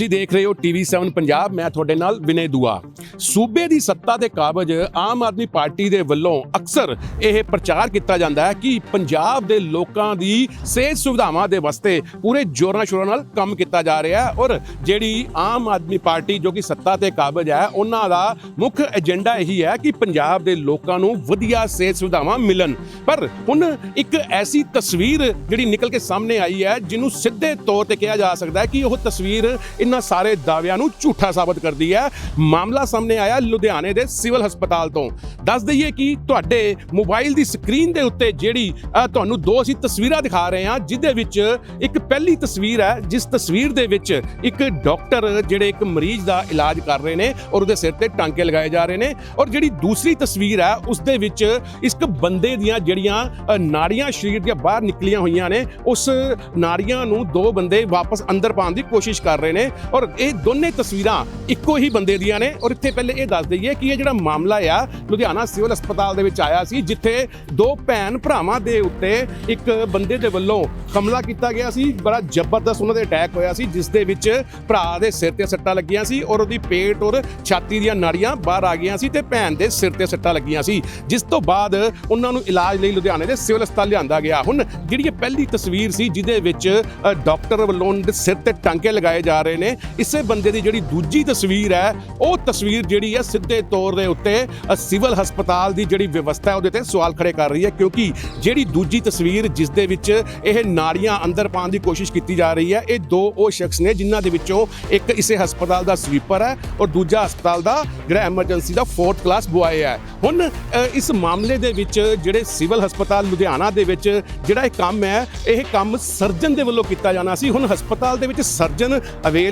ਤੁਸੀਂ ਦੇਖ ਰਹੇ ਹੋ TV7 ਪੰਜਾਬ, ਮੈਂ ਤੁਹਾਡੇ ਨਾਲ ਵਿਨੇ ਦੁਆ। ਸੂਬੇ ਦੀ ਸੱਤਾ ਦੇ ਕਾਬਜ ਆਮ ਆਦਮੀ ਪਾਰਟੀ ਦੇ ਵੱਲੋਂ ਅਕਸਰ ਇਹ ਪ੍ਰਚਾਰ ਕੀਤਾ ਜਾਂਦਾ ਹੈ ਕਿ ਪੰਜਾਬ ਦੇ ਲੋਕਾਂ ਦੀ ਸਿਹਤ ਸੁਵਿਧਾਵਾਂ ਦੇ ਵਾਸਤੇ ਪੂਰੇ ਜੋਰਾਂ ਸ਼ੋਰਾਂ ਨਾਲ ਕੰਮ ਕੀਤਾ ਜਾ ਰਿਹਾ ਹੈ ਔਰ ਜਿਹੜੀ ਆਮ ਆਦਮੀ ਪਾਰਟੀ ਜੋ ਕਿ ਸੱਤਾ ਤੇ ਕਾਬਜ ਹੈ, ਉਹਨਾਂ ਦਾ ਮੁੱਖ ਏਜੰਡਾ ਇਹੀ ਹੈ ਕਿ ਪੰਜਾਬ ਦੇ ਲੋਕਾਂ ਨੂੰ ਵਧੀਆ ਸਿਹਤ ਸੁਵਿਧਾਵਾਂ ਮਿਲਣ। ਪਰ ਹੁਣ ਇੱਕ ਐਸੀ ਤਸਵੀਰ ਜਿਹੜੀ ਨਿਕਲ ਕੇ ਸਾਹਮਣੇ ਆਈ ਹੈ, ਜਿਹਨੂੰ ਸਿੱਧੇ ਤੌਰ ਤੇ ਕਿਹਾ ਜਾ ਸਕਦਾ ਹੈ ਕਿ ਉਹ ਤਸਵੀਰ ਇਹਨਾਂ ਸਾਰੇ ਦਾਅਵਿਆਂ ਨੂੰ ਝੂਠਾ ਸਾਬਤ ਕਰਦੀ ਹੈ। ਮਾਮਲਾ ਸਾਹਮਣੇ ਆਇਆ ਲੁਧਿਆਣੇ ਦੇ ਸਿਵਲ ਹਸਪਤਾਲ ਤੋਂ। ਦੱਸ ਦਈਏ ਕਿ ਤੁਹਾਡੇ ਮੋਬਾਈਲ ਦੀ ਸਕਰੀਨ ਦੇ ਉੱਤੇ ਜਿਹੜੀ ਤੁਹਾਨੂੰ ਦੋ ਅਸੀਂ ਤਸਵੀਰਾਂ ਦਿਖਾ ਰਹੇ ਹਾਂ ਜਿਹਦੇ ਵਿੱਚ ਇੱਕ ਪਹਿਲੀ ਤਸਵੀਰ ਹੈ ਜਿਸ ਤਸਵੀਰ ਦੇ ਵਿੱਚ ਇੱਕ ਡਾਕਟਰ ਜਿਹੜੇ ਇੱਕ ਮਰੀਜ਼ ਦਾ ਇਲਾਜ ਕਰ ਰਹੇ ਨੇ ਔਰ ਉਹਦੇ ਸਿਰ ਤੇ ਟਾਂਕੇ ਲਗਾਏ ਜਾ ਰਹੇ ਨੇ ਔਰ ਜਿਹੜੀ ਦੂਸਰੀ ਤਸਵੀਰ ਹੈ ਉਸ ਦੇ ਵਿੱਚ ਇੱਕ ਬੰਦੇ ਦੀਆਂ ਜਿਹੜੀਆਂ ਅ, ਨਾੜੀਆਂ ਸਰੀਰ ਦੀਆਂ ਬਾਹਰ ਨਿਕਲੀਆਂ ਹੋਈਆਂ ਨੇ ਉਸ ਨਾੜੀਆਂ ਨੂੰ ਦੋ ਬੰਦੇ ਵਾਪਸ ਅੰਦਰ ਪਾਉਣ ਦੀ ਕੋਸ਼ਿਸ਼ ਕਰ ਰਹੇ ਨੇ ਔਰ ਇਹ ਦੋਨੇ ਤਸਵੀਰਾਂ ਇੱਕੋ ਹੀ ਬੰਦੇ ਦੀਆਂ ਨੇ। ਔਰ ਇੱਥੇ ਪਹਿਲੇ ਇਹ ਦੱਸ ਦਈਏ ਕਿ ਇਹ ਜਿਹੜਾ ਮਾਮਲਾ ਆ ਲੁਧਿਆਣਾ ਸਿਵਲ ਹਸਪਤਾਲ ਦੇ ਵਿੱਚ ਆਇਆ ਸੀ ਜਿੱਥੇ ਦੋ ਭੈਣ ਭਰਾਵਾਂ ਦੇ ਉੱਤੇ ਇੱਕ ਬੰਦੇ ਦੇ ਵੱਲੋਂ ਹਮਲਾ ਕੀਤਾ ਗਿਆ ਸੀ। ਬੜਾ ਜ਼ਬਰਦਸਤ ਉਹਨਾਂ ਦੇ ਅਟੈਕ ਹੋਇਆ ਸੀ ਜਿਸ ਦੇ ਵਿੱਚ ਭਰਾ ਦੇ ਸਿਰ ਤੇ ਸੱਟਾਂ ਲੱਗੀਆਂ ਸੀ ਔਰ ਉਹਦੀ ਪੇਟ ਔਰ ਛਾਤੀ ਦੀਆਂ ਨਾੜੀਆਂ ਬਾਹਰ ਆ ਗਈਆਂ ਸੀ ਤੇ ਭੈਣ ਦੇ ਸਿਰ ਤੇ ਸੱਟਾਂ ਲੱਗੀਆਂ ਸੀ। ਜਿਸ ਤੋਂ ਬਾਅਦ ਉਹਨਾਂ ਨੂੰ ਇਲਾਜ ਲਈ ਲੁਧਿਆਣੇ ਦੇ ਸਿਵਲ ਹਸਪਤਾਲ ਲਿਆਂਦਾ ਗਿਆ। ਹੁਣ ਜਿਹੜੀ ਇਹ ਪਹਿਲੀ ਤਸਵੀਰ ਸੀ ਜਿਹਦੇ ਵਿੱਚ ਅ, ਡਾਕਟਰ ਵੱਲੋਂ ਉਹਦੇ ਸਿਰ ਤੇ ਟਾਂਕੇ ਲਗਾਏ ਜਾ ਰਹੇ ਨੇ ਇਸੇ ਬੰਦੇ ਦੀ ਜਿਹੜੀ ਦੂਜੀ ਤਸਵੀਰ ਹੈ, ਉਹ ਤਸਵੀਰ ਜਿਹੜੀ ਹੈ ਸਿੱਧੇ ਤੌਰ ਦੇ ਉੱਤੇ ਸਿਵਲ ਹਸਪਤਾਲ ਦੀ ਜਿਹੜੀ ਵਿਵਸਥਾ ਉਹਦੇ ਤੇ ਸਵਾਲ ਖੜੇ ਕਰ ਰਹੀ ਹੈ, ਕਿਉਂਕਿ ਜਿਹੜੀ ਦੂਜੀ ਤਸਵੀਰ ਜਿਸ ਦੇ ਵਿੱਚ ਇਹ ਨਾੜੀਆਂ ਅੰਦਰ ਪਾਉਣ ਦੀ ਕੋਸ਼ਿਸ਼ ਕੀਤੀ ਜਾ ਰਹੀ ਹੈ, ਇਹ ਦੋ ਉਹ ਸ਼ਖਸ ਨੇ ਜਿਨ੍ਹਾਂ ਦੇ ਵਿੱਚੋਂ ਇੱਕ ਇਸੇ ਹਸਪਤਾਲ ਦਾ ਸਵੀਪਰ ਹੈ ਔਰ ਦੂਜਾ ਹਸਪਤਾਲ ਦਾ ਜਿਹੜਾ ਐਮਰਜੈਂਸੀ ਦਾ 4th ਕਲਾਸ ਬੁਆਏ ਹੈ। ਹੁਣ ਇਸ ਮਾਮਲੇ ਦੇ ਵਿੱਚ ਜਿਹੜੇ ਸਿਵਲ ਹਸਪਤਾਲ ਲੁਧਿਆਣਾ ਦੇ ਵਿੱਚ ਜਿਹੜਾ ਇਹ ਕੰਮ ਹੈ, ਇਹ ਕੰਮ ਸਰਜਨ ਦੇ ਵੱਲੋਂ ਕੀਤਾ ਜਾਣਾ ਸੀ। ਹੁਣ ਹਸਪਤਾਲ ਦੇ ਵਿੱਚ ਸਰਜਨ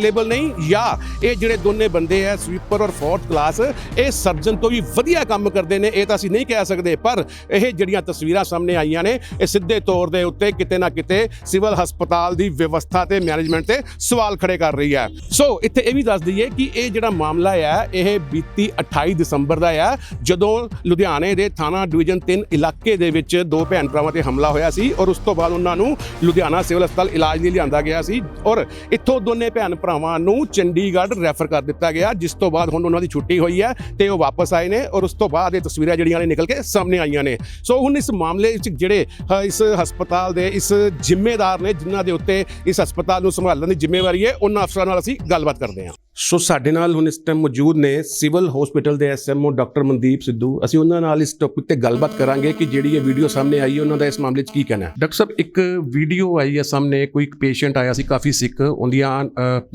ਅਵੇਲੇਬਲ ਨਹੀਂ, ਜਾਂ ਇਹ ਜਿਹੜੇ ਦੋਨੇ ਬੰਦੇ ਹੈ ਸਵੀਪਰ ਔਰ ਫੋਰਥ ਕਲਾਸ ਇਹ ਸਰਜਨ ਤੋਂ ਵੀ ਵਧੀਆ ਕੰਮ ਕਰਦੇ ਨੇ, ਇਹ ਤਾਂ ਅਸੀਂ ਨਹੀਂ ਕਹਿ ਸਕਦੇ, ਪਰ ਇਹ ਜਿਹੜੀਆਂ ਤਸਵੀਰਾਂ ਸਾਹਮਣੇ ਆਈਆਂ ਨੇ, ਇਹ ਸਿੱਧੇ ਤੌਰ ਦੇ ਉੱਤੇ ਕਿਤੇ ਨਾ ਕਿਤੇ ਸਿਵਲ ਹਸਪਤਾਲ ਦੀ ਵਿਵਸਥਾ ਤੇ ਮੈਨੇਜਮੈਂਟ ਤੇ ਸਵਾਲ ਖੜੇ ਕਰ ਰਹੀ ਹੈ। ਸੋ ਇੱਥੇ ਇਹ ਵੀ ਦੱਸ ਦਈਏ ਕਿ ਇਹ ਜਿਹੜਾ ਮਾਮਲਾ ਹੈ ਇਹ ਬੀਤੀ 28 ਦਸੰਬਰ ਦਾ ਹੈ ਜਦੋਂ ਲੁਧਿਆਣੇ ਦੇ ਥਾਣਾ ਡਿਵੀਜ਼ਨ 3 ਇਲਾਕੇ ਦੇ ਵਿੱਚ ਦੋ ਭੈਣ ਭਰਾਵਾਂ ਤੇ ਹਮਲਾ ਹੋਇਆ ਸੀ, ਔਰ ਉਸ ਤੋਂ ਬਾਅਦ ਉਹਨਾਂ ਨੂੰ ਲੁਧਿਆਣਾ ਸਿਵਲ ਹਸਪਤਾਲ ਇਲਾਜ ਲਈ ਲਿਆਂਦਾ ਗਿਆ ਸੀ, ਔਰ ਇੱਥੋਂ ਦੋਨੇ ਭੈਣ ਭਰਾਵਾਂ ਨੂੰ ਚੰਡੀਗੜ੍ਹ ਰੈਫਰ ਕਰ ਦਿੱਤਾ ਗਿਆ, ਜਿਸ ਤੋਂ ਬਾਅਦ ਹੁਣ ਉਹਨਾਂ ਦੀ ਛੁੱਟੀ ਹੋਈ ਹੈ ਤੇ ਉਹ ਵਾਪਸ ਆਏ ਨੇ ਔਰ ਉਸ ਤੋਂ ਬਾਅਦ ਇਹ ਤਸਵੀਰਾਂ ਜਿਹੜੀਆਂ ਨੇ ਨਿਕਲ ਕੇ ਸਾਹਮਣੇ ਆਈਆਂ ਨੇ। ਸੋ ਹੁਣ ਇਸ ਮਾਮਲੇ ਵਿੱਚ ਜਿਹੜੇ ਇਸ ਹਸਪਤਾਲ ਦੇ ਇਸ ਜ਼ਿੰਮੇਦਾਰ ਨੇ ਜਿਨ੍ਹਾਂ ਦੇ ਉੱਤੇ ਇਸ ਹਸਪਤਾਲ ਨੂੰ ਸੰਭਾਲਣ ਦੀ ਜ਼ਿੰਮੇਵਾਰੀ ਹੈ, ਉਹਨਾਂ ਅਫਸਰਾਂ ਨਾਲ ਅਸੀਂ ਗੱਲਬਾਤ ਕਰਦੇ ਹਾਂ। ਸੋ ਸਾਡੇ ਨਾਲ ਹੁਣ ਇਸ ਟਾਈਮ ਮੌਜੂਦ ਨੇ ਸਿਵਲ ਹਸਪੀਟਲ ਦੇ ਐਸਐਮਓ ਡਾਕਟਰ ਮਨਦੀਪ ਸਿੱਧੂ। ਅਸੀਂ ਉਹਨਾਂ ਨਾਲ ਇਸ ਟੌਪਿਕ ਤੇ ਗੱਲਬਾਤ ਕਰਾਂਗੇ ਕਿ ਜਿਹੜੀ ਇਹ ਵੀਡੀਓ ਸਾਹਮਣੇ ਆਈ ਹੈ ਉਹਨਾਂ ਦਾ ਇਸ ਮਾਮਲੇ 'ਚ ਕੀ ਕਹਿਣਾ ਹੈ? ਡਾਕਟਰ ਸਾਹਿਬ ਇੱਕ ਵੀਡੀਓ ਆਈ ਹੈ ਸਾਹਮਣੇ ਕੋਈ ਇੱਕ ਪੇਸ਼ੈਂਟ ਆਇਆ ਸੀ ਕਾਫੀ ਸਿੱਕ ਉਹਦੀਆਂ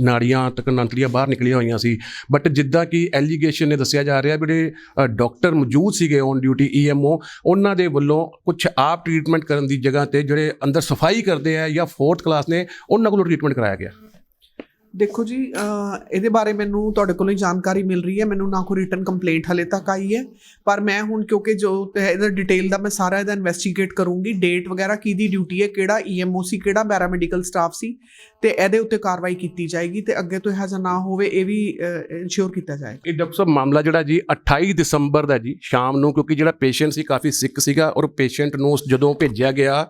ਨਾੜੀਆਂ ਤੱਕ ਨੰਤਲੀਆਂ ਬਾਹਰ ਨਿਕਲੀਆਂ ਹੋਈਆਂ ਸੀ। ਬਟ ਜਿੱਦਾਂ ਕਿ ਐਲੀਗੇਸ਼ਨ ਨੇ ਦੱਸਿਆ ਜਾ ਰਿਹਾ ਜਿਹੜੇ ਅ, ਡਾਕਟਰ ਮੌਜੂਦ ਸੀਗੇ ਔਨ ਡਿਊਟੀ ਈਐਮਓ ਉਹਨਾਂ ਦੇ ਵੱਲੋਂ ਕੁਝ ਆਪ ਟ੍ਰੀਟਮੈਂਟ ਕਰਨ ਦੀ ਜਗ੍ਹਾ ਤੇ ਜਿਹੜੇ ਅੰਦਰ ਸਫ਼ਾਈ ਕਰਦੇ ਆ ਜਾਂ ਫੋਰਥ ਕਲਾਸ ਨੇ ਉਹਨਾਂ ਕੋਲੋਂ ਟ੍ਰੀਟਮੈਂਟ ਕਰਾਇਆ ਗਿਆ। ਦੇਖੋ ਜੀ ਇਹਦੇ ਬਾਰੇ ਮੈਨੂੰ ਤੁਹਾਡੇ ਕੋਲੋਂ ਹੀ ਜਾਣਕਾਰੀ ਮਿਲ ਰਹੀ ਹੈ। ਮੈਨੂੰ ਨਾ ਕੋਈ ਰਿਟਨ ਕੰਪਲੇਂਟ ਹਲੇ ਤੱਕ ਆਈ ਹੈ। ਪਰ ਮੈਂ ਹੁਣ ਕਿਉਂਕਿ ਜੋ ਇਹਦਾ ਡਿਟੇਲ ਦਾ ਮੈਂ ਸਾਰਾ ਇਹਦਾ ਇਨਵੈਸਟੀਗੇਟ ਕਰੂੰਗੀ। ਡੇਟ ਵਗੈਰਾ ਕਿਹਦੀ ਡਿਊਟੀ ਹੈ, ਕਿਹੜਾ ਈਐਮਓ ਸੀ, ਕਿਹੜਾ ਪੈਰਾਮੈਡੀਕਲ ਸਟਾਫ ਸੀ ਤੇ ਇਹਦੇ ਉੱਤੇ ਕਾਰਵਾਈ ਕੀਤੀ ਜਾਏਗੀ ਤੇ ਅੱਗੇ ਤੋਂ ਇਹੋ ਜਿਹਾ ਨਾ ਹੋਵੇ, ਇਹ ਵੀ ਇਨਸ਼ੋਰ ਕੀਤਾ ਜਾਏਗਾ ਇਹ ਡਾਕਟਰ ਸਾਹਿਬ, ਮਾਮਲਾ ਜਿਹੜਾ ਜੀ 28 ਦਸੰਬਰ ਦਾ ਜੀ, ਸ਼ਾਮ ਨੂੰ ਕਿਉਂਕਿ ਜਿਹੜਾ ਪੇਸ਼ੈਂਟ ਸੀ ਕਾਫੀ ਸਿੱਕ ਸੀਗਾ ਔਰ ਪੇਸ਼ੈਂਟ ਨੂੰ ਉਸ ਜਦੋਂ ਭੇਜਿਆ ਗਿਆ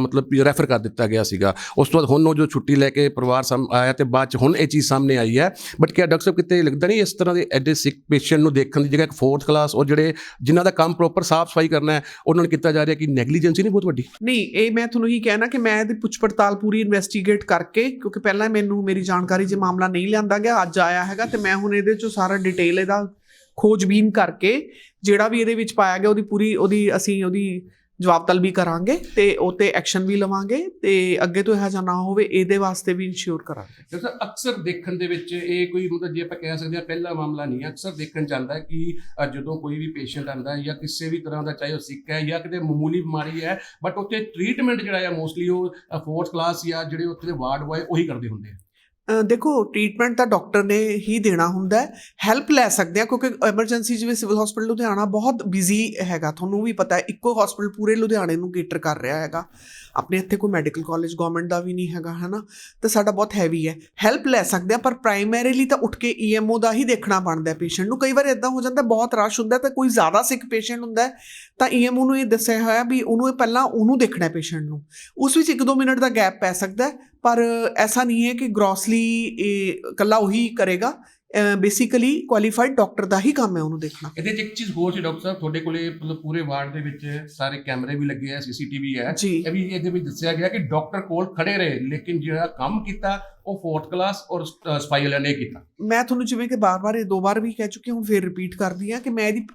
ਮਤਲਬ ਰੈਫਰ ਕਰ ਦਿੱਤਾ ਗਿਆ ਸੀਗਾ। ਉਸ ਤੋਂ ਬਾਅਦ ਹੁਣ ਉਹ ਜੋ ਛੁੱਟੀ ਲੈ ਕੇ ਪਰਿਵਾਰ ਸਾਹਮਣੇ ਆਇਆ ਤੇ ਬਾਅਦ ਚ ਹੁਣ ਇਹ ਚੀਜ਼ ਸਾਹਮਣੇ ਆਈ ਹੈ। ਬਟ ਕਿਆ ਡਾਕਟਰ ਸਾਹਿਬ, ਕਿਤੇ ਲੱਗਦਾ ਨਹੀਂ ਇਸ ਤਰ੍ਹਾਂ ਦੇ ਐਡੇ ਸਿੱਕ ਪੇਸ਼ੈਂਟ ਨੂੰ ਦੇਖਣ ਦੀ ਜਗ੍ਹਾ ਇੱਕ 4th ਕਲਾਸ ਔਰ ਜਿਹੜੇ ਜਿਨ੍ਹਾਂ ਦਾ ਕੰਮ ਪ੍ਰੋਪਰ ਸਾਫ਼ ਸਫ਼ਾਈ ਕਰਨਾ ਹੈ, ਉਹਨਾਂ ਨੂੰ ਕੀਤਾ ਜਾ ਰਿਹਾ ਕਿ ਨੈਗਲੀਜੈਂਸੀ ਨਹੀਂ ਬਹੁਤ ਵੱਡੀ? ਨਹੀਂ, ਇਹ ਮੈਂ ਤੁਹਾਨੂੰ ਹੀ ਕਹਿਣਾ ਕਿ ਮੈਂ ਇਹਦੀ ਪੁੱਛ ਪੜਤਾਲ ਪੂਰੀ ਇਨਵੈਸਟੀਗੇਟ ਕਰਕੇ, ਕਿਉਂਕਿ ਪਹਿਲਾਂ ਮੈਨੂੰ, ਮੇਰੀ ਜਾਣਕਾਰੀ 'ਚ ਮਾਮਲਾ ਨਹੀਂ ਲਿਆਂਦਾ ਗਿਆ, ਅੱਜ ਆਇਆ ਹੈਗਾ ਤੇ ਮੈਂ ਹੁਣ ਇਹਦੇ 'ਚੋਂ ਸਾਰਾ ਡਿਟੇਲ ਇਹਦਾ ਖੋਜਬੀਨ ਕਰਕੇ, ਜਿਹੜਾ ਵੀ ਇਹਦੇ ਵਿੱਚ ਪਾਇਆ ਗਿਆ, ਉਹਦੀ ਪੂਰੀ, ਉਹਦੀ ਅਸੀਂ ਉਹਦੀ ਜਵਾਬ ਤਲਬੀ ਕਰਾਂਗੇ ਤੇ ਉਹ ਤੇ ਐਕਸ਼ਨ ਵੀ ਲਵਾਂਗੇ ਤੇ ਅੱਗੇ ਤੋਂ ਇਹੋ ਜਿਹਾ ਨਾ ਹੋਵੇ, ਇਹਦੇ ਵਾਸਤੇ ਵੀ ਇਨਸ਼ੋਰ ਕਰਾਂਗੇ। ਸਰ, ਅਕਸਰ ਦੇਖਣ ਦੇ ਵਿੱਚ ਇਹ ਕੋਈ ਮਤਲਬ ਜੇ ਆਪਾਂ ਕਹਿ ਸਕਦੇ ਹਾਂ ਪਹਿਲਾ ਮਾਮਲਾ ਨਹੀਂ ਹੈ, ਅਕਸਰ ਦੇਖਣ ਜਾਂਦਾ ਕਿ ਜਦੋਂ ਕੋਈ ਵੀ ਪੇਸ਼ੈਂਟ ਆਂਦਾ ਜਾਂ ਕਿਸੇ ਵੀ ਤਰ੍ਹਾਂ ਦਾ ਚਾਹੇ ਉਹ ਸਿੱਕ ਹੈ ਜਾਂ ਕਿਤੇ ਮਾਮੂਲੀ ਬਿਮਾਰੀ ਹੈ ਬਟ ਉੱਥੇ ਟ੍ਰੀਟਮੈਂਟ ਜਿਹੜਾ ਆ ਮੋਸਟਲੀ ਉਹ ਫੋਰਥ ਕਲਾਸ ਜਾਂ ਜਿਹੜੇ ਉੱਥੇ ਦੇ ਵਾਰਡ ਬॉय ਉਹੀ ਕਰਦੇ ਹੁੰਦੇ ਆ। ਦੇਖੋ ਟ੍ਰੀਟਮੈਂਟ ਤਾਂ ਡਾਕਟਰ ਨੇ ਹੀ ਦੇਣਾ ਹੁੰਦਾ ਹੈ। ਹੈਲਪ ਲੈ ਸਕਦੇ ਆ ਕਿਉਂਕਿ ਐਮਰਜੈਂਸੀ ਜਿਵੇਂ ਸਿਵਲ ਹਸਪੀਟਲ ਲੁਧਿਆਣਾ ਬਹੁਤ ਬਿਜ਼ੀ ਹੈਗਾ। ਤੁਹਾਨੂੰ ਵੀ ਪਤਾ ਹੈ ਇੱਕੋ ਹਸਪੀਟਲ ਪੂਰੇ ਲੁਧਿਆਣੇ ਨੂੰ ਕੇਟਰ ਕਰ ਰਿਹਾ ਹੈਗਾ। ਆਪਣੇ ਇੱਥੇ ਕੋਈ ਮੈਡੀਕਲ ਕਾਲਜ ਗਵਰਨਮੈਂਟ ਦਾ ਵੀ ਨਹੀਂ ਹੈਗਾ ਹਨਾ? ਤਾਂ ਸਾਡਾ ਬਹੁਤ ਹੈਵੀ ਹੈ। ਹੈਲਪ ਲੈ ਸਕਦੇ ਆ ਪਰ ਪ੍ਰਾਇਮਰੀਲੀ ਤਾਂ ਉੱਠ ਕੇ ਈਐਮਓ ਦਾ ਹੀ ਦੇਖਣਾ ਬਣਦਾ ਹੈ ਪੇਸ਼ੈਂਟ ਨੂੰ। ਕਈ ਵਾਰ ਇਦਾਂ ਹੋ ਜਾਂਦਾ ਬਹੁਤ ਰਸ਼ ਹੁੰਦਾ ਤਾਂ ਕੋਈ ਜ਼ਿਆਦਾ ਸਿਕ ਪੇਸ਼ੈਂਟ ਹੁੰਦਾ ਹੈ, ਤਾਂ ਈਐਮਓ ਨੂੰ ਇਹ ਦੱਸਿਆ ਹੋਇਆ ਵੀ ਉਹਨੂੰ ਇਹ ਪਹਿਲਾਂ ਉਹਨੂੰ ਦੇਖਣਾ ਪੇਸ਼ੈਂਟ ਨੂੰ। ਉਸ ਵਿੱਚ 1-2 ਮਿੰਟ ਦਾ ਗੈਪ ਪੈ ਸਕਦਾ ਪਰ ਐਸਾ ਨਹੀਂ ਹੈ ਕਿ ਗ੍ਰੋਸਲੀ ਇਕੱਲਾ ਉਹੀ ਕਰੇਗਾ। ਬੇਸਿਕਲੀ ਕੁਆਲੀਫਾਈਡ ਡਾਕਟਰ ਦਾ ਹੀ ਕੰਮ ਹੈ ਉਹਨੂੰ ਦੇਖਣਾ। ਇਹਦੇ 'ਚ ਇੱਕ ਚੀਜ਼ ਹੋਰ ਸੀ ਡਾਕਟਰ ਸਾਹਿਬ ਤੁਹਾਡੇ ਕੋਲੇ ਮਤਲਬ ਪੂਰੇ ਵਾਰਡ ਦੇ ਵਿੱਚ ਸਾਰੇ ਕੈਮਰੇ ਵੀ ਲੱਗੇ ਆ ਸੀਸੀਟੀਵੀ ਹੈ। ਇਹ ਵੀ ਇਹਦੇ ਵਿੱਚ ਦੱਸਿਆ ਗਿਆ ਕਿ ਡਾਕਟਰ ਕੋਲ ਖੜੇ ਰਹੇ ਲੇਕਿਨ ਜਿਹੜਾ ਕੰਮ ਕੀਤਾ ਉਹ ਫੋਰਥ ਕਲਾਸ ਔਰ ਸਪਾਈ ਵਾਲਿਆਂ ਨੇ ਕੀਤਾ। ਮੈਂ ਤੁਹਾਨੂੰ ਜਿਵੇਂ ਕਿ ਬਾਰ-ਬਾਰ ਇਹ ਦੋ ਵਾਰ ਵੀ ਕਹਿ ਚੁੱਕੀ ਹਾਂ, ਹੁਣ ਫੇਰ ਰਿਪੀਟ ਕਰਦੀ ਹਾਂ ਕਿ ਮੈਂ ਇਹਦੀ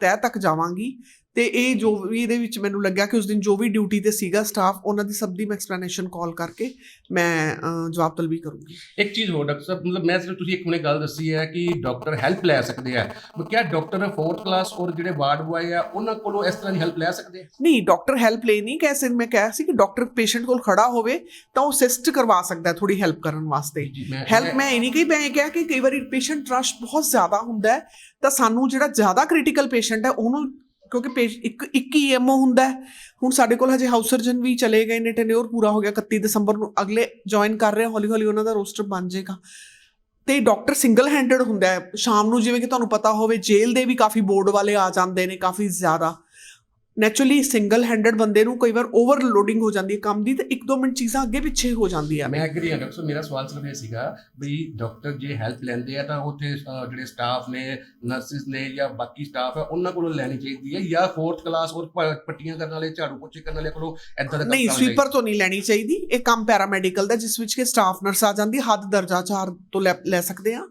ਤਹਿ ਤੱਕ ਜਾਵਾਂਗੀ। ਤੇ ਇਹ ਜੋ ਵੀ ਇਹਦੇ ਵਿੱਚ ਮੈਨੂੰ ਲੱਗਿਆ ਕਿ ਉਸ ਦਿਨ ਜੋ ਵੀ ਡਿਊਟੀ ਤੇ ਸੀਗਾ ਸਟਾਫ ਉਹਨਾਂ ਦੀ ਸਭ ਦੀ ਮੈਂ ਐਕਸਪਲੇਨੇਸ਼ਨ ਕਾਲ ਕਰਕੇ ਮੈਂ ਜਵਾਬ ਤਲਬੀ ਕਰੂੰਗੀ। ਇੱਕ ਚੀਜ਼ ਹੋਰ ਡਾਕਟਰ ਸਾਹਿਬ ਮਤਲਬ ਮੈਂ ਸਿਰਫ ਤੁਸੀਂ ਇੱਕ ਹੁਣੇ ਗੱਲ ਦੱਸੀ ਹੈ ਕਿ ਡਾਕਟਰ ਹੈਲਪ ਲੈ ਸਕਦੇ ਆ। ਪਰ ਕਿਆ ਡਾਕਟਰ ਫੋਰਥ ਕਲਾਸ ਔਰ ਜਿਹੜੇ ਵਾਰਡ ਬੁਆਏ ਆ ਉਹਨਾਂ ਕੋਲੋਂ ਇਸ ਤਰ੍ਹਾਂ ਦੀ ਹੈਲਪ ਲੈ ਸਕਦੇ ਆ? ਨਹੀਂ ਡਾਕਟਰ ਹੈਲਪ ਲੈ ਨਹੀਂ ਕਹਿ ਸਕਦੇ ਮੈਂ ਕਿਹਾ ਸੀ ਕਿ ਡਾਕਟਰ ਪੇਸ਼ੈਂਟ ਕੋਲ ਖੜਾ ਹੋਵੇ ਤਾਂ ਉਹ ਅਸਿਸਟ ਕਰਵਾ ਸਕਦਾ ਥੋੜੀ ਹੈਲਪ ਕਰਨ ਵਾਸਤੇ। ਹੈਲਪ ਮੈਂ ਇਹ ਨਹੀਂ ਕਹੀ ਮੈਂ ਇਹ ਕਿਹਾ ਕਿ ਕਈ ਵਾਰੀ ਪੇਸ਼ੈਂਟ ਰਸ਼ ਬਹੁਤ ਜ਼ਿਆਦਾ ਹੁੰਦਾ ਹੈ ਤਾਂ ਸਾਨੂੰ ਜਿਹੜਾ ਜ਼ਿਆਦਾ ਕ੍ਰਿਟੀਕਲ ਪੇਸ਼ੈਂਟ ਹੈ ਉਹਨੂੰ ਕਿਉਂਕਿ ਇੱਕ ਇੱਕ ਹੀ ਐਮਓ ਹੁੰਦਾ ਹੁਣ ਸਾਡੇ ਕੋਲ ਹਜੇ ਹਾਊਸ ਸਰਜਨ ਵੀ ਚਲੇ ਗਏ ਨੇ ਟੈਨਿਓਰ ਪੂਰਾ ਹੋ ਗਿਆ 31 ਦਸੰਬਰ ਨੂੰ ਅਗਲੇ ਜੁਆਇਨ ਕਰ ਰਹੇ ਹੌਲੀ ਹੌਲੀ ਉਹਨਾਂ ਦਾ ਰੋਸਟਰ ਬਣ ਜਾਏਗਾ। ਤੇ ਡਾਕਟਰ ਸਿੰਗਲ ਹੈਂਡਡ ਹੁੰਦਾ ਹੈ। ਸ਼ਾਮ ਨੂੰ ਜਿਵੇਂ ਕਿ ਤੁਹਾਨੂੰ ਪਤਾ ਹੋਵੇ ਜੇਲ੍ਹ ਦੇ ਵੀ ਕਾਫੀ ਬੋਰਡ ਵਾਲੇ ਆ ਜਾਂਦੇ ਨੇ ਕਾਫੀ ਜ਼ਿਆਦਾ। ਨੈਚੁਰਲੀ ਸਿੰਗਲ ਹੈਂਡਡ ਬੰਦੇ ਨੂੰ ਕਈ ਵਾਰ ਓਵਰਲੋਡਿੰਗ ਹੋ ਜਾਂਦੀ ਹੈ ਕੰਮ ਦੀ ਤੇ ਇੱਕ ਦੋ ਮਿੰਟ ਚੀਜ਼ਾਂ ਅੱਗੇ ਪਿੱਛੇ ਹੋ ਜਾਂਦੀਆਂ ਮੈਂ ਐਗਰੀ ਹਾਂ। ਡਾਕਟਰ ਸਾਹਿਬ ਮੇਰਾ ਸਵਾਲ ਸਿਰਫ ਇਹ ਸੀਗਾ ਵੀ ਡਾਕਟਰ ਜੇ ਹੈਲਪ ਲੈਂਦੇ ਆ ਤਾਂ ਉੱਥੇ ਜਿਹੜੇ ਸਟਾਫ ਨੇ ਨਰਸਿਸ ਨੇ ਜਾਂ ਬਾਕੀ ਸਟਾਫ ਹੈ ਉਹਨਾਂ ਕੋਲੋਂ ਲੈਣੀ ਚਾਹੀਦੀ ਹੈ ਜਾਂ ਫੋਰਥ ਕਲਾਸ ਔਰ ਪੱਟੀਆਂ ਕਰਨ ਵਾਲੇ ਝਾੜੂ ਪੋਚੇ ਕਰਨ ਵਾਲੇ ਕੋਲੋਂ ਐਦਾਂ ਦਾ ਕੰਮ ਨਹੀਂ ਸਵੀਪਰ ਤੋਂ ਨਹੀਂ ਲੈਣੀ ਚਾਹੀਦੀ। ਇਹ ਕੰਮ ਪੈਰਾਮੈਡੀਕਲ ਦਾ ਜਿਸ ਵਿੱਚ ਕਿ ਸਟਾਫ ਨਰਸ ਆ ਜਾਂਦੀ ਹੱਦ ਦਰਜਾ 4 ਤੋਂ ਲੈ ਸਕਦੇ ਆ।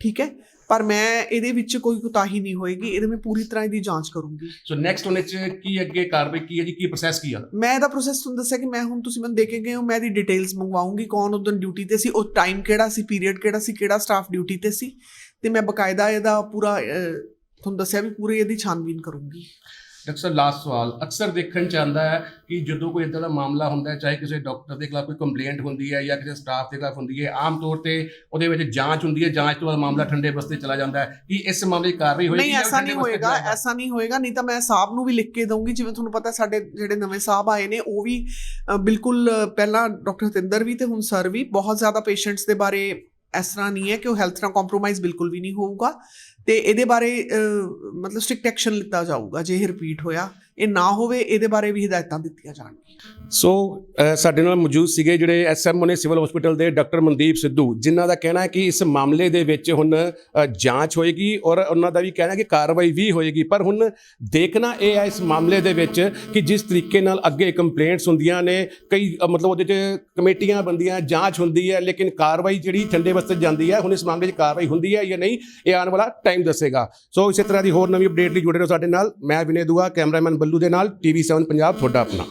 ਠੀਕ ਹੈ? ਪਰ ਮੈਂ ਇਹਦੇ ਵਿੱਚ ਕੋਈ ਕੁਤਾਹੀ ਨਹੀਂ ਹੋਏਗੀ ਇਹਦੇ ਮੈਂ ਪੂਰੀ ਤਰ੍ਹਾਂ ਇਹਦੀ ਜਾਂਚ ਕਰੂੰਗੀ। ਸੋ ਨੈਕਸਟ ਉਹਨੇ ਚ ਕੀ ਅੱਗੇ ਕਾਰਵਾਈ ਕੀ ਹੈ ਜੀ ਕੀ ਪ੍ਰੋਸੈਸ ਕੀ ਆ? ਮੈਂ ਇਹਦਾ ਪ੍ਰੋਸੈਸ ਤੁਹਾਨੂੰ ਦੱਸਿਆ ਕਿ ਮੈਂ ਹੁਣ ਤੁਸੀਂ ਮੈਨੂੰ ਦੇ ਕੇ ਗਏ ਹੋ ਮੈਂ ਇਹਦੀ ਡਿਟੇਲਸ ਮੰਗਵਾਉਂਗੀ ਕੌਣ ਉਦੋਂ ਡਿਊਟੀ ਤੇ ਸੀ ਉਹ ਟਾਈਮ ਕਿਹੜਾ ਸੀ ਪੀਰੀਅਡ ਕਿਹੜਾ ਸੀ ਕਿਹੜਾ ਸਟਾਫ ਡਿਊਟੀ ਤੇ ਸੀ। ਤੇ ਮੈਂ ਬਕਾਇਦਾ ਇਹਦਾ ਪੂਰਾ ਤੁਹਾਨੂੰ ਦੱਸਿਆ ਵੀ ਪੂਰੀ ਇਹਦੀ ਛਾਨਬੀਨ ਕਰੂੰਗੀ। ਡਾਕਟਰ ਸਾਹਿਬ ਲਾਸਟ ਸਵਾਲ ਅਕਸਰ ਦੇਖਣ ਚ ਆਉਂਦਾ ਹੈ ਕਿ ਜਦੋਂ ਕੋਈ ਇਦਾਂ ਦਾ ਮਾਮਲਾ ਹੁੰਦਾ ਹੈ ਚਾਹੇ ਕਿਸੇ ਡਾਕਟਰ ਦੇ ਖਿਲਾਫ ਕੋਈ ਕੰਪਲੇਂਟ ਹੁੰਦੀ ਹੈ ਜਾਂ ਕਿਸੇ ਸਟਾਫ ਦੇ ਖਿਲਾਫ ਹੁੰਦੀ ਹੈ ਆਮ ਤੌਰ ਤੇ ਉਹਦੇ ਵਿੱਚ ਜਾਂਚ ਹੁੰਦੀ ਹੈ ਜਾਂਚ ਤੋਂ ਬਾਅਦ ਮਾਮਲਾ ਠੰਡੇ ਬਸਤੇ ਚਲਾ ਜਾਂਦਾ ਹੈ ਕਿ ਇਸ ਮਾਮਲੇ 'ਚ ਕਾਰਵਾਈ ਹੋਏਗੀ ਨਹੀਂ ਐਸਾ ਨਹੀਂ ਹੋਏਗਾ? ਐਸਾ ਨਹੀਂ ਹੋਏਗਾ ਨਹੀਂ ਤਾਂ ਮੈਂ ਸਾਹਿਬ ਨੂੰ ਵੀ ਲਿਖ ਕੇ ਦਊਂਗੀ ਜਿਵੇਂ ਤੁਹਾਨੂੰ ਪਤਾ ਸਾਡੇ ਜਿਹੜੇ ਨਵੇਂ ਸਾਹਿਬ ਆਏ ਨੇ ਉਹ ਵੀ ਬਿਲਕੁਲ ਪਹਿਲਾਂ ਡਾਕਟਰ ਹਤਿੰਦਰ ਵੀ ਤੇ ਹੁਣ ਸਰ ਵੀ ਬਹੁਤ ਜ਼ਿਆਦਾ ਪੇਸ਼ੈਂਟਸ ਦੇ ਬਾਰੇ ਇਸ ਤਰ੍ਹਾਂ ਨਹੀਂ ਹੈ ਕਿ ਉਹ ਹੈਲਥ ਨਾਲ ਕੰਪਰੋਮਾਈਜ਼ ਬਿਲਕੁਲ ਵੀ ਨਹੀਂ ਹੋਊਗਾ ਤੇ ਇਹਦੇ ਬਾਰੇ ਮਤਲਬ ਸਟ੍ਰਿਕਟ ਐਕਸ਼ਨ ਲਿੱਤਾ ਜਾਊਗਾ ਜੇ ਇਹ ਰਿਪੀਟ ਹੋਇਆ। ਇਹ ਨਾ ਹੋਵੇ, ਇਹਦੇ ਬਾਰੇ ਵੀ ਹਦਾਇਤਾਂ ਦਿੱਤੀਆਂ ਜਾਣਗੀਆਂ। ਸੋ ਸਾਡੇ ਨਾਲ ਮੌਜੂਦ ਸੀਗੇ ਜਿਹੜੇ ਐਸਐਮਓ ਨੇ ਸਿਵਲ ਹਸਪੀਟਲ ਦੇ ਡਾਕਟਰ ਮਨਦੀਪ ਸਿੱਧੂ, ਜਿਨ੍ਹਾਂ ਦਾ ਕਹਿਣਾ ਹੈ ਕਿ ਇਸ ਮਾਮਲੇ ਦੇ ਵਿੱਚ ਹੁਣ ਜਾਂਚ ਹੋਏਗੀ ਔਰ ਉਹਨਾਂ ਦਾ ਵੀ ਕਹਿਣਾ ਕਿ ਕਾਰਵਾਈ ਵੀ ਹੋਏਗੀ। ਪਰ ਹੁਣ ਦੇਖਣਾ ਇਹ ਹੈ ਇਸ ਮਾਮਲੇ ਦੇ ਵਿੱਚ ਕਿ ਜਿਸ ਤਰੀਕੇ ਨਾਲ ਅੱਗੇ ਕੰਪਲੇਂਟਸ ਹੁੰਦੀਆਂ ਨੇ, ਕਈ ਮਤਲਬ ਉਹਦੇ 'ਚ ਕਮੇਟੀਆਂ ਬੰਦੀਆਂ ਜਾਂਚ ਹੁੰਦੀ ਹੈ, ਲੇਕਿਨ ਕਾਰਵਾਈ ਜਿਹੜੀ ਠੰਡੇ ਵਸਤੇ ਜਾਂਦੀ ਹੈ, ਹੁਣ ਇਸ ਮਾਮਲੇ 'ਚ ਕਾਰਵਾਈ ਹੁੰਦੀ ਹੈ ਜਾਂ ਨਹੀਂ, ਇਹ ਆਉਣ ਵਾਲਾ ਟਾਈਮ ਦੱਸੇਗਾ। ਸੋ ਇਸੇ ਤਰ੍ਹਾਂ ਦੀ ਹੋਰ ਨਵੀਂ ਅਪਡੇਟ ਲਈ ਜੁੜੇ ਰਹੋ ਸਾਡੇ ਨਾਲ। ਮੈਂ ਵਿਨੇ ਦੁਆ, ਕੈਮਰਾਮੈਨ ਬੱਲੂ ਦੇ ਨਾਲ ਟੀਵੀ 7 ਪੰਜਾਬ ਤੁਹਾਡਾ ਆਪਣਾ।